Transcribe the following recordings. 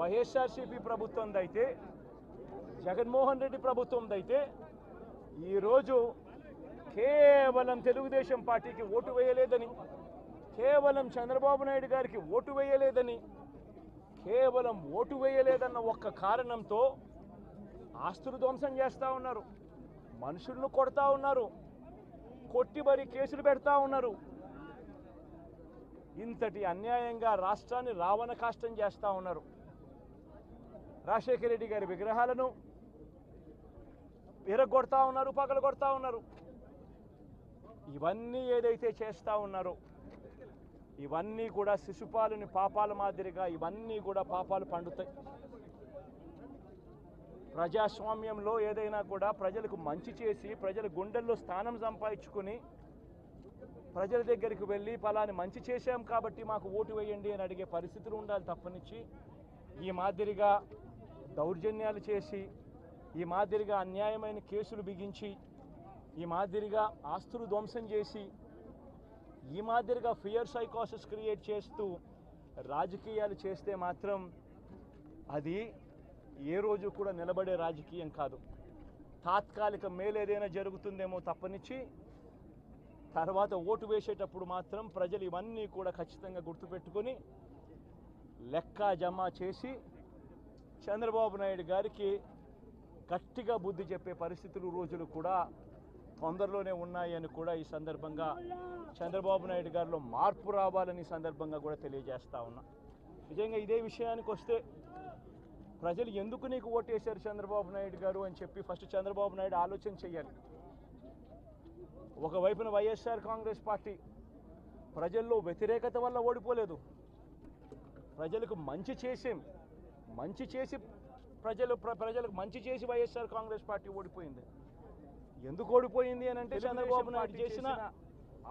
వైఎస్ఆర్సీపీ ప్రభుత్వందైతే జగన్మోహన్ రెడ్డి ప్రభుత్వందైతే ఈరోజు కేవలం తెలుగుదేశం పార్టీకి ఓటు వేయలేదని కేవలం చంద్రబాబు నాయుడు గారికి ఓటు వేయలేదని కేవలం ఓటు వేయలేదన్న ఒక్క కారణంతో ఆస్తులు ధ్వంసం చేస్తూ ఉన్నారు మనుషులను కొడతా ఉన్నారు కొట్టి మరి కేసులు పెడతా ఉన్నారు. ఇంతటి అన్యాయంగా రాష్ట్రాన్ని రావణ కాష్టం చేస్తూ ఉన్నారు. రాజశేఖర రెడ్డి గారి విగ్రహాలను విరగొడతా ఉన్నారు పగలు కొడతా ఉన్నారు. ఇవన్నీ ఏదైతే చేస్తూ ఉన్నారో ఇవన్నీ కూడా శిశుపాలుని పాపాల మాదిరిగా ఇవన్నీ కూడా పాపాలు పండుతాయి. ప్రజాస్వామ్యంలో ఏదైనా కూడా ప్రజలకు మంచి చేసి ప్రజల గుండెల్లో స్థానం సంపాదించుకుని ప్రజల దగ్గరికి వెళ్ళి ఫలాని మంచి చేశాం కాబట్టి మాకు ఓటు వేయండి అని అడిగే పరిస్థితులు ఉండాలి తప్పనిచ్చి. ఈ మాదిరిగా దౌర్జన్యాలు చేసి ఈ మాదిరిగా అన్యాయమైన కేసులు బిగించి ఈ మాదిరిగా ఆస్తులు ధ్వంసం చేసి ఈ మాదిరిగా ఫియర్ సైకోసిస్ క్రియేట్ చేస్తూ రాజకీయాలు చేస్తే మాత్రం అది ఏ రోజు కూడా నిలబడే రాజకీయం కాదు. తాత్కాలిక మేలేదైనా జరుగుతుందేమో తప్పనిచ్చి తర్వాత ఓటు వేసేటప్పుడు మాత్రం ప్రజలు ఇవన్నీ కూడా ఖచ్చితంగా గుర్తుపెట్టుకొని లెక్క జమ చేసి చంద్రబాబు నాయుడు గారికి గట్టిగా బుద్ధి చెప్పే పరిస్థితులు రోజులు కూడా తొందరలోనే ఉన్నాయని కూడా ఈ సందర్భంగా చంద్రబాబు నాయుడు గారిలో మార్పు రావాలని ఈ సందర్భంగా కూడా తెలియజేస్తా ఉన్నా. నిజంగా ఇదే విషయానికి వస్తే ప్రజలు ఎందుకు నీకు ఓటేశారు చంద్రబాబు నాయుడు గారు అని చెప్పి ఫస్ట్ చంద్రబాబు నాయుడు ఆలోచన చేయాలి. ఒకవైపున వైఎస్ఆర్ కాంగ్రెస్ పార్టీ ప్రజల్లో వ్యతిరేకత వల్ల ఓడిపోలేదు. ప్రజలకు మంచి చేసేం మంచి చేసి ప్రజలు ప్ర- ప్రజలకు మంచి చేసి వైఎస్ఆర్ కాంగ్రెస్ పార్టీ ఓడిపోయింది. ఎందుకు ఓడిపోయింది అని అంటే చంద్రబాబు నాయుడు చేసిన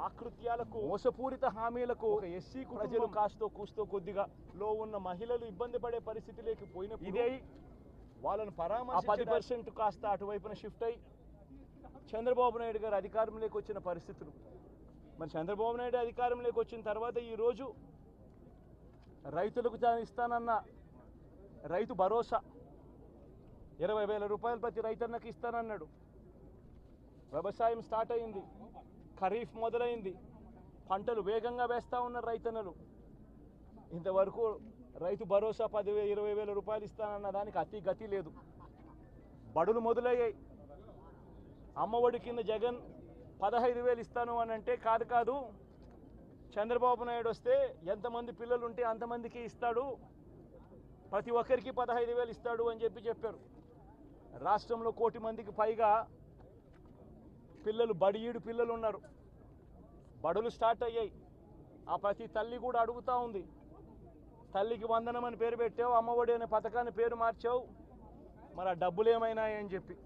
ఆకృత్యాలకు మోసపూరిత హామీలకు ఒక ఎస్సీ ప్రజలు కాస్తో కూస్తో కొద్దిగా లో ఉన్న మహిళలు ఇబ్బంది పడే పరిస్థితిలోకి పోయినప్పుడు ఇదే వాళ్ళని పరామర్శ పది పర్సెంట్ కాస్త అటువైపున షిఫ్ట్ అయ్యి చంద్రబాబు నాయుడు గారు అధికారంలోకి వచ్చిన పరిస్థితులు. మరి చంద్రబాబు నాయుడు అధికారంలోకి వచ్చిన తర్వాత ఈరోజు రైతులకు తాను ఇస్తానన్న రైతు భరోసా. ఇరవై వేల రూపాయలు ప్రతి రైతన్నకి ఇస్తానన్నాడు. వ్యవసాయం స్టార్ట్ అయింది. ఖరీఫ్ మొదలైంది. పంటలు వేగంగా వేస్తూ ఉన్నారు రైతన్నలు. ఇంతవరకు రైతు భరోసా పదివే ఇరవై వేల రూపాయలు ఇస్తానన్న దానికి అతి గతి లేదు. బడులు మొదలయ్యాయి. అమ్మఒడి కింద జగన్ పదహైదు వేలు ఇస్తాను అని అంటే కాదు కాదు చంద్రబాబు నాయుడు వస్తే ఎంతమంది పిల్లలు ఉంటే అంతమందికి ఇస్తాడు. ప్రతి ఒక్కరికి పదహైదు వేలు ఇస్తాడు అని చెప్పి చెప్పారు. రాష్ట్రంలో కోటి మందికి పైగా పిల్లలు బడియీడు పిల్లలు ఉన్నారు. బడులు స్టార్ట్ అయ్యాయి. ఆ ప్రతి తల్లి కూడా అడుగుతూ ఉంది. తల్లికి వందనం అని పేరు పెట్టావు అమ్మఒడి అనే పథకాన్ని పేరు మార్చావు. మరి ఆ డబ్బులు ఏమైనాయని చెప్పి.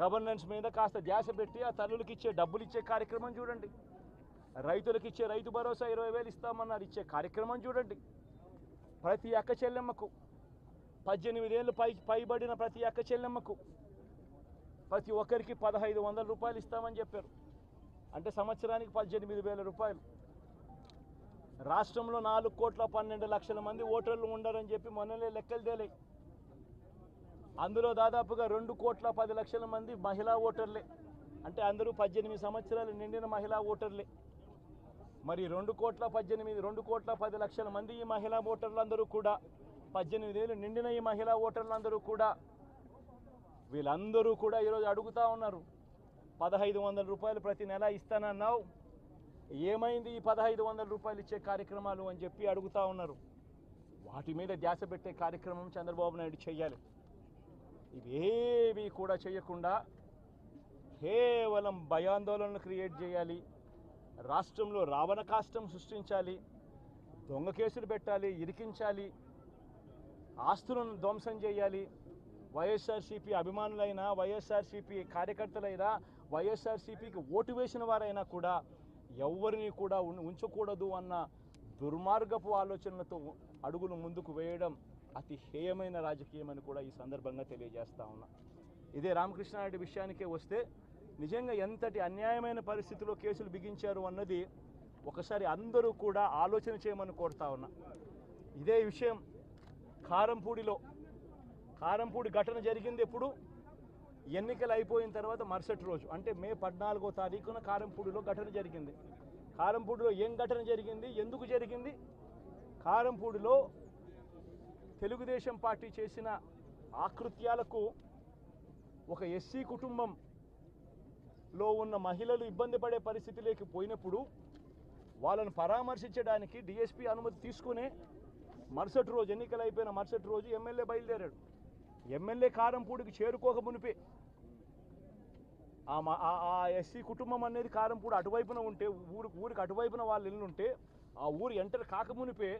గవర్నెన్స్ మీద కాస్త ధ్యాస పెట్టి ఆ తల్లులకి ఇచ్చే డబ్బులు ఇచ్చే కార్యక్రమం చూడండి. రైతులకు ఇచ్చే రైతు భరోసా ఇరవై వేలు ఇస్తామన్నారు. ఇచ్చే కార్యక్రమం చూడండి. ప్రతి అక్క చెల్లెమ్మకు పద్దెనిమిదేళ్ళు పై పైబడిన ప్రతి అక్క చెల్లెమ్మకు ప్రతి ఒక్కరికి పదహైదు వందల రూపాయలు ఇస్తామని చెప్పారు. అంటే సంవత్సరానికి పద్దెనిమిది వేల రూపాయలు. రాష్ట్రంలో నాలుగు కోట్ల పన్నెండు లక్షల మంది ఓటర్లు ఉండరని చెప్పి మొన్నలే లెక్కలు తేలే అందులో దాదాపుగా రెండు కోట్ల పది లక్షల మంది మహిళా ఓటర్లే. అంటే అందరూ పద్దెనిమిది సంవత్సరాలు నిండిన మహిళా ఓటర్లే. మరి రెండు కోట్ల పద్దెనిమిది రెండు కోట్ల పది లక్షల మంది ఈ మహిళా ఓటర్లందరూ కూడా పద్దెనిమిది ఏళ్ళు నిండిన ఈ మహిళా ఓటర్లందరూ కూడా వీళ్ళందరూ కూడా ఈరోజు అడుగుతా ఉన్నారు. పదహైదు వందల రూపాయలు ప్రతి నెల ఇస్తానన్నావు. ఏమైంది ఈ పదహైదు వందల రూపాయలు ఇచ్చే కార్యక్రమాలు అని చెప్పి అడుగుతా ఉన్నారు. వాటి మీద ధ్యాస పెట్టే కార్యక్రమం చంద్రబాబు నాయుడు చేయాలి ఇవేవి కూడా చేయకుండా కేవలం భయాందోళనలు క్రియేట్ చేయాలి. రాష్ట్రంలో రావణ కాష్టం సృష్టించాలి దొంగ కేసులు పెట్టాలి ఇరికించాలి ఆస్తులను ధ్వంసం చేయాలి. వైఎస్ఆర్సీపీ అభిమానులైనా వైఎస్ఆర్సీపీ కార్యకర్తలైనా వైఎస్ఆర్సీపీకి ఓటు వేసిన వారైనా కూడా ఎవరిని కూడా ఉంచకూడదు అన్న దుర్మార్గపు ఆలోచనలతో అడుగులు ముందుకు వేయడం అతి హేయమైన రాజకీయం అని కూడా ఈ సందర్భంగా తెలియజేస్తా ఉన్నా. ఇదే రామకృష్ణారెడ్డి విషయానికే వస్తే నిజంగా ఎంతటి అన్యాయమైన పరిస్థితిలో కేసులు బిగించారు అన్నది ఒకసారి అందరూ కూడా ఆలోచన చేయమని కోరుతా ఉన్నా. ఇదే విషయం కారంపూడిలో. కారంపూడి ఘటన జరిగింది ఎప్పుడు? ఎన్నికలు అయిపోయిన తర్వాత మరుసటి రోజు. అంటే మే పద్నాలుగో తారీఖున కారంపూడిలో ఘటన జరిగింది. కారంపూడిలో ఏం ఘటన జరిగింది? ఎందుకు జరిగింది? కారంపూడిలో తెలుగుదేశం పార్టీ చేసిన ఆకృత్యాలకు ఒక ఎస్సీ కుటుంబం లో ఉన్న మహిళలు ఇబ్బంది పడే పరిస్థితిలోకి పోయినప్పుడు వాళ్ళను పరామర్శించడానికి డిఎస్పీ అనుమతి తీసుకునే మరుసటి రోజు ఎన్నికలు అయిపోయిన మరుసటి రోజు ఎమ్మెల్యే బయలుదేరాడు. ఎమ్మెల్యే కారంపూడికి చేరుకోక మునిపే ఆ ఎస్సీ కుటుంబం అనేది కారంపూడి అటువైపున ఉంటే ఊరు ఊరికి అటువైపున వాళ్ళు ఇల్లుంటే ఆ ఊరు ఎంటర్ కాక మునిపే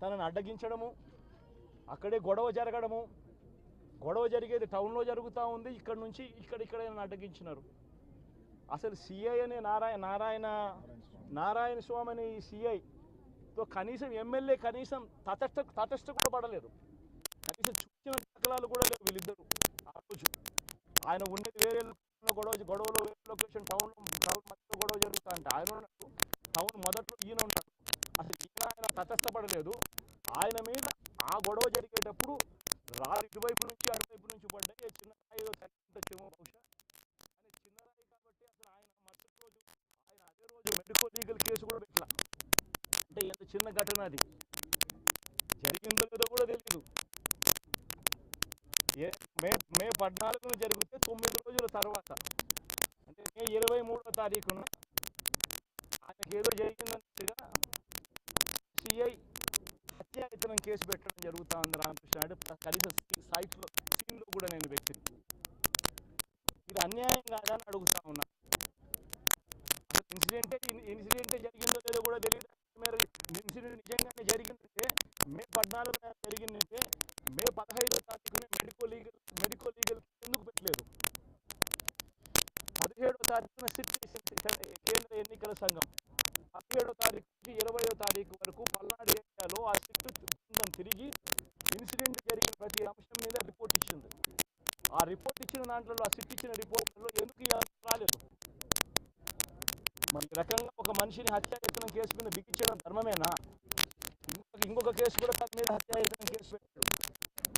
తనను అడ్డగించడము అక్కడే గొడవ జరగడము. గొడవ జరిగేది టౌన్లో జరుగుతూ ఉంది. ఇక్కడ నుంచి ఇక్కడ ఇక్కడ అడ్డగించినారు. అసలు సిఐ అనే నారాయణ నారాయణ నారాయణ స్వామి అనే ఈ సిఐతో కనీసం ఎమ్మెల్యే కనీసం తటస్థ తటస్థ కూడా పడలేదు. కనీసం చూసిన దాఖలాలు కూడా లేవు వీళ్ళిద్దరు. ఆ రోజు ఆయన ఉండేది వేరే గొడవ గొడవలో వేరే లొకేషన్ టౌన్ టౌన్ మధ్యలో గొడవ జరుగుతా అంటే ఆయన ఉన్నాడు. టౌన్ మొదట్లో ఈయన ఉన్నాడు. అసలు ఈయన ఆయన తటస్థపడలేదు ఆయన మీద ఆ గొడవ జరిగేటప్పుడు రాళ్ళు ఇటువైపు నుంచి అటువైపు నుంచి పడ్డాయి. చిన్న రాయి ఏదో తగ్గింటచ్చేమో బహుశా కానీ చిన్న రాయి కాబట్టి అసలు ఆయన మరుసటి రోజు ఆయన అదే రోజు మెడికల్ లీగల్ కేసు కూడా పెట్టలా అంటే ఎంత చిన్న ఘటన అది. జరిగిందో లేదో కూడా తెలియదు ఏ మే మే పద్నాలుగున జరిగితే తొమ్మిది రోజుల తర్వాత అంటే మే ఇరవై మూడో తారీఖున ఆయనకి ఏదో జరిగిందన్నట్టుగా సిఐ హత్యాయతనం కేసు పెట్టడం జరుగుతా ఉంది రామకృష్ణ అంటే కలిసి సైట్లో సీన్లో కూడా నేను వ్యక్తిని. ఇది అన్యాయం కాదని అడుగుతా ఉన్నా. అసలు ఇన్సిడెంటే ఇన్సిడెంటే జరిగింది లేదో కూడా తెలియదు మీరు ఇన్సిడెంట్ నిజంగానే జరిగిందంటే మే పద్నాలుగున జరిగిందంటే మే పదహైదో తారీఖున మెడికల్ లీగల్ మెడికల్ లీగల్ ఎందుకు పెట్టలేదు పదిహేడో తారీఖున సిట్ కేంద్ర ఎన్నికల సంఘం పదిహేడో తారీఖు నుంచి ఇరవయో తారీఖు వరకు పల్నాడు ఏరియాలో ఆ సిట్ బృందం తిరిగి ఇన్సిడెంట్ జరిగిన ప్రతి అంశం మీద రిపోర్ట్ ఇచ్చింది. ఆ రిపోర్ట్ ఇచ్చిన దాంట్లో ఆ సిట్ ఇచ్చిన రిపోర్ట్లో ఎందుకు రాలేదు? మరి రకంగా ఒక మనిషిని హత్యాయత్నం కేసు మీద బిగించడం ధర్మమేనా? ఇంకొక ఇంకొక కేసు కూడా తన మీద హత్యాయత్నం కేసు పెట్టాడు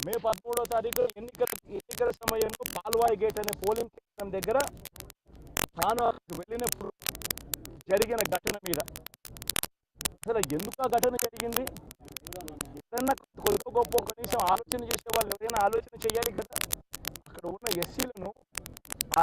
మే పదమూడో తారీఖు ఎన్నికల ఎన్నికల సమయంలో పాల్వాయి గేట్ అనే పోలింగ్ కేంద్రం దగ్గర తాను అక్కడికి వెళ్ళినప్పుడు జరిగిన ఘటన మీద అసలు ఎందుకు ఆ ఘటన జరిగింది ఏదన్నా కొద్ది గొప్ప కనీసం ఆలోచన చేసే వాళ్ళు ఎవరైనా ఆలోచన చేయాలి కదా అక్కడ ఉన్న ఎస్సీలను ఆ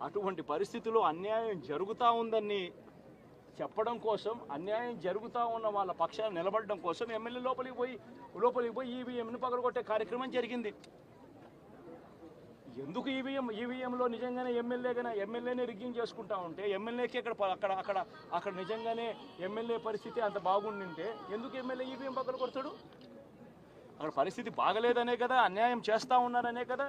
అటువంటి పరిస్థితిలో అన్యాయం జరుగుతూ ఉందని చెప్పడం కోసం అన్యాయం జరుగుతూ ఉన్న వాళ్ళ పక్షాన్ని నిలబడడం కోసం ఎమ్మెల్యే లోపలికి పోయి లోపలికి పోయి ఈవీఎంను పగలగొట్టే కార్యక్రమం జరిగింది. ఎందుకు ఈవీఎం ఈవీఎంలో నిజంగానే ఎమ్మెల్యేగానే ఎమ్మెల్యేనే రిగ్గింగ్ చేసుకుంటా ఉంటే ఎమ్మెల్యేకి అక్కడ అక్కడ అక్కడ అక్కడ నిజంగానే ఎమ్మెల్యే పరిస్థితి అంత బాగుండింటే ఎందుకు ఎమ్మెల్యే ఈవీఎం పక్కన కొడతాడు అక్కడ పరిస్థితి బాగలేదనే కదా అన్యాయం చేస్తూ ఉన్నారనే కదా?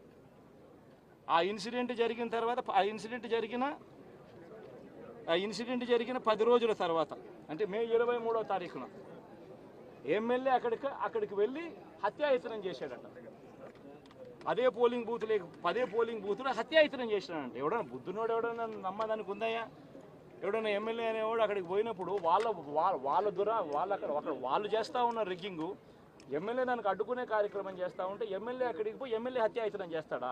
ఆ ఇన్సిడెంట్ జరిగిన తర్వాత ఆ ఇన్సిడెంట్ జరిగిన ఆ ఇన్సిడెంట్ జరిగిన పది రోజుల తర్వాత అంటే మే ఇరవై మూడో తారీఖున ఎమ్మెల్యే అక్కడికి అక్కడికి వెళ్ళి హత్యాయత్నం చేశాడట. అదే పోలింగ్ బూత్ లేక పదే పోలింగ్ బూత్లో హత్యాయత్నం చేసినాడంటే ఎవడన్నా బుద్ధునోడు ఎవడన్నా నమ్మదానికి ఉందయ్యా? ఎవడన్నా ఎమ్మెల్యే అనేవాడు అక్కడికి పోయినప్పుడు వాళ్ళ వాళ్ళ వాళ్ళ వాళ్ళు అక్కడ అక్కడ వాళ్ళు చేస్తూ ఉన్న రిగ్గింగు ఎమ్మెల్యే దానికి అడ్డుకునే కార్యక్రమం చేస్తూ ఉంటే ఎమ్మెల్యే అక్కడికి పోయి ఎమ్మెల్యే హత్యాయత్నం చేస్తాడా?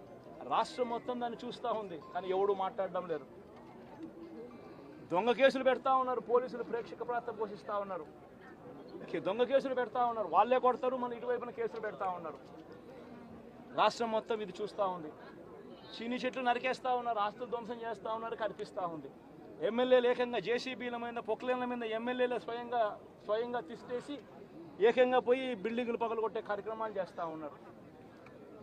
రాష్ట్రం మొత్తం దాన్ని చూస్తూ ఉంది కానీ ఎవడు మాట్లాడడం లేదు. దొంగ కేసులు పెడతా ఉన్నారు పోలీసులు ప్రేక్షక పాత్ర పోషిస్తూ ఉన్నారు. దొంగ కేసులు పెడతా ఉన్నారు వాళ్ళే కొడతారు మన ఇటువైపున కేసులు పెడతా ఉన్నారు. రాష్ట్రం మొత్తం ఇది చూస్తూ ఉంది. చీని చెట్లు నరికేస్తూ ఉన్నారు ఆస్తులు ధ్వంసం చేస్తూ ఉన్నారు కనిపిస్తూ ఉంది. ఎమ్మెల్యేలు ఏకంగా జేసీబీల మీద పొక్లేన్ల మీద ఎమ్మెల్యేలు స్వయంగా స్వయంగా తీసేసి ఏకంగా పోయి బిల్డింగులు పగలగొట్టే కార్యక్రమాలు చేస్తూ ఉన్నారు.